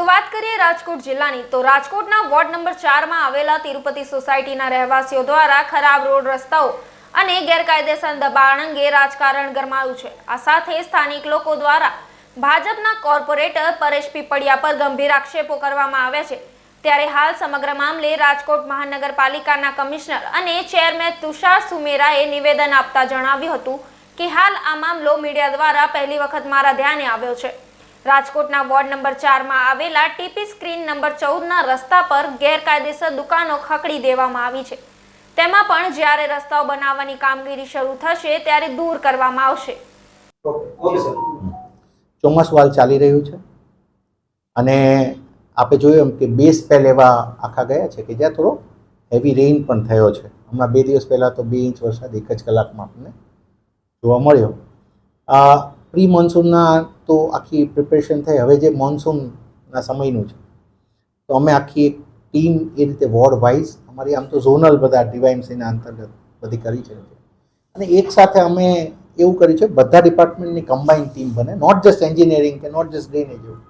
તો વાત કરીએ રાજકોટ જિલ્લાની. તો રાજકોટના વોર્ડ નંબર ચારમાં આવેલા તિરુપતિ સોસાયટીના રહેવાસીઓ દ્વારા ખરાબ રોડ રસ્તાઓ અને ગેરકાયદેસર દબાણ અંગે રાજકારણ ગરમાયું છે. આ સાથે સ્થાનિક લોકો દ્વારા ભાજપના કોર્પોરેટર પરેશ પીપળિયા પર ગંભીર આક્ષેપો કરવામાં આવ્યા છે. ત્યારે હાલ સમગ્ર મામલે રાજકોટ મહાનગરપાલિકાના કમિશનર અને ચેરમેન તુષાર સુમેરાએ નિવેદન આપતા જણાવ્યું હતું કે હાલ આ મામલો મીડિયા દ્વારા પહેલી વખત મારા ધ્યાને આવ્યો છે. રાજકોટના વોર્ડ નંબર ચારમાં આવેલા ટીપી સ્ક્રીન નંબર ચૌદના રસ્તા પર ગેરકાયદેસર દુકાનો ખકડી દેવામાં આવી છે. તેમાં પણ જ્યારે રસ્તાઓ બનાવવાની કામગીરી શરૂ થશે ત્યારે દૂર કરવામાં આવશે. Okay sir. ચોમાસું હાલ ચાલી રહ્યું છે. અને આપણે જોયું એમ કે બે સ્પેલ એવા આખા ગયા છે કે જ્યાં થોડો હેવી રેઇન પણ થયો છે. હમણાં બે દિવસ પહેલાં તો બે ઇંચ વરસાદ એક જ કલાકમાં આપણને જોવા મળ્યો. આ પ્રી મોન્સૂનના તો આખી પ્રિપેરેશન થઈ. હવે જે મોન્સૂનના સમયનું છે. તો અમે આખી એક ટીમ એ રીતે વોર્ડ વાઇઝ અમારી આમ તો ઝોનલ બધા ડીવાયમસીના અંતર્ગત બધી કરી છે. અને એક સાથે અમે એવું કર્યું છે, બધા ડિપાર્ટમેન્ટની કમ્બાઈન ટીમ બને. નોટ જસ્ટ એન્જિનિયરિંગ કે નોટ જસ્ટ ડ્રેનેજ એવું.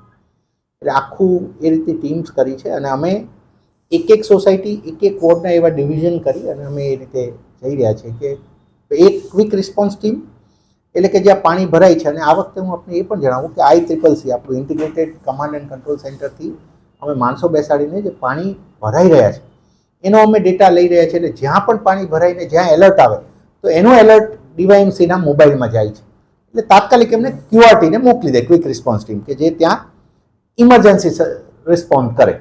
એટલે આખું એ રીતે ટીમ્સ કરી છે અને અમે એક એક સોસાયટી એક એક વોર્ડના એવા ડિવિઝન કરી અને અમે એ રીતે જઈ રહ્યા છીએ કે એક ક્વિક રિસ્પોન્સ ટીમ એટલે કે જ્યાં પાણી ભરાય છે. અને આ વખતે હું આપને એ પણ જણાવું કે આઈ ટ્રિપલ સી આપણું ઇન્ટિગ્રેટેડ કમાન્ડ એન્ડ કંટ્રોલ સેન્ટરથી અમે માણસો બેસાડીને જે પાણી ભરાઈ રહ્યા છે. એનો અમે ડેટા લઈ રહ્યા છીએ. એટલે જ્યાં પણ પાણી ભરાઈને જ્યાં એલર્ટ આવે, તો એનો એલર્ટ ડીવાયએમસીના મોબાઈલમાં જાય છે. એટલે તાત્કાલિક એમને ક્યુઆરટીને મોકલી દે ક્વિક રિસ્પોન્સ ટીમ કે જે ત્યાં ઇમરજન્સી રિસ્પોન્ડ કરે.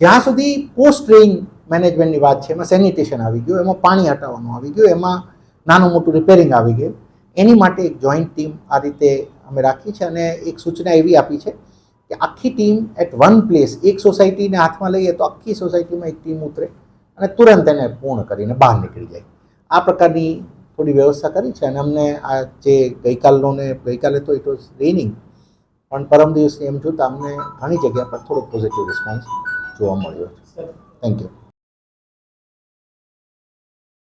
જ્યાં સુધી પોસ્ટ રેઇન મેનેજમેન્ટની વાત છે, એમાં સેનિટેશન આવી ગયું, એમાં પાણી હટાવવાનું આવી ગયું, એમાં નાનું મોટું રિપેરિંગ આવી ગયું. એની માટે એક જોઈન્ટ ટીમ આ રીતે અમે રાખી છે અને એક સૂચના એવી આપી છે કે આખી ટીમ એટ વન પ્લેસ એક સોસાયટીને હાથમાં લઈએ તો આખી સોસાયટીમાં એક ટીમ ઉતરે અને તુરંત એને પૂર્ણ કરીને બહાર નીકળી જાય. આ પ્રકારની થોડી વ્યવસ્થા કરી છે અને અમને આ જે ગઈકાલનો ને ગઈકાલે તો ઇટ વોઝ રેનિંગ પણ પરમ દિવસે એમ જોતાં અમને ઘણી જગ્યા પર થોડો પોઝિટિવ રિસ્પોન્સ જોવા મળ્યો છે. Thank you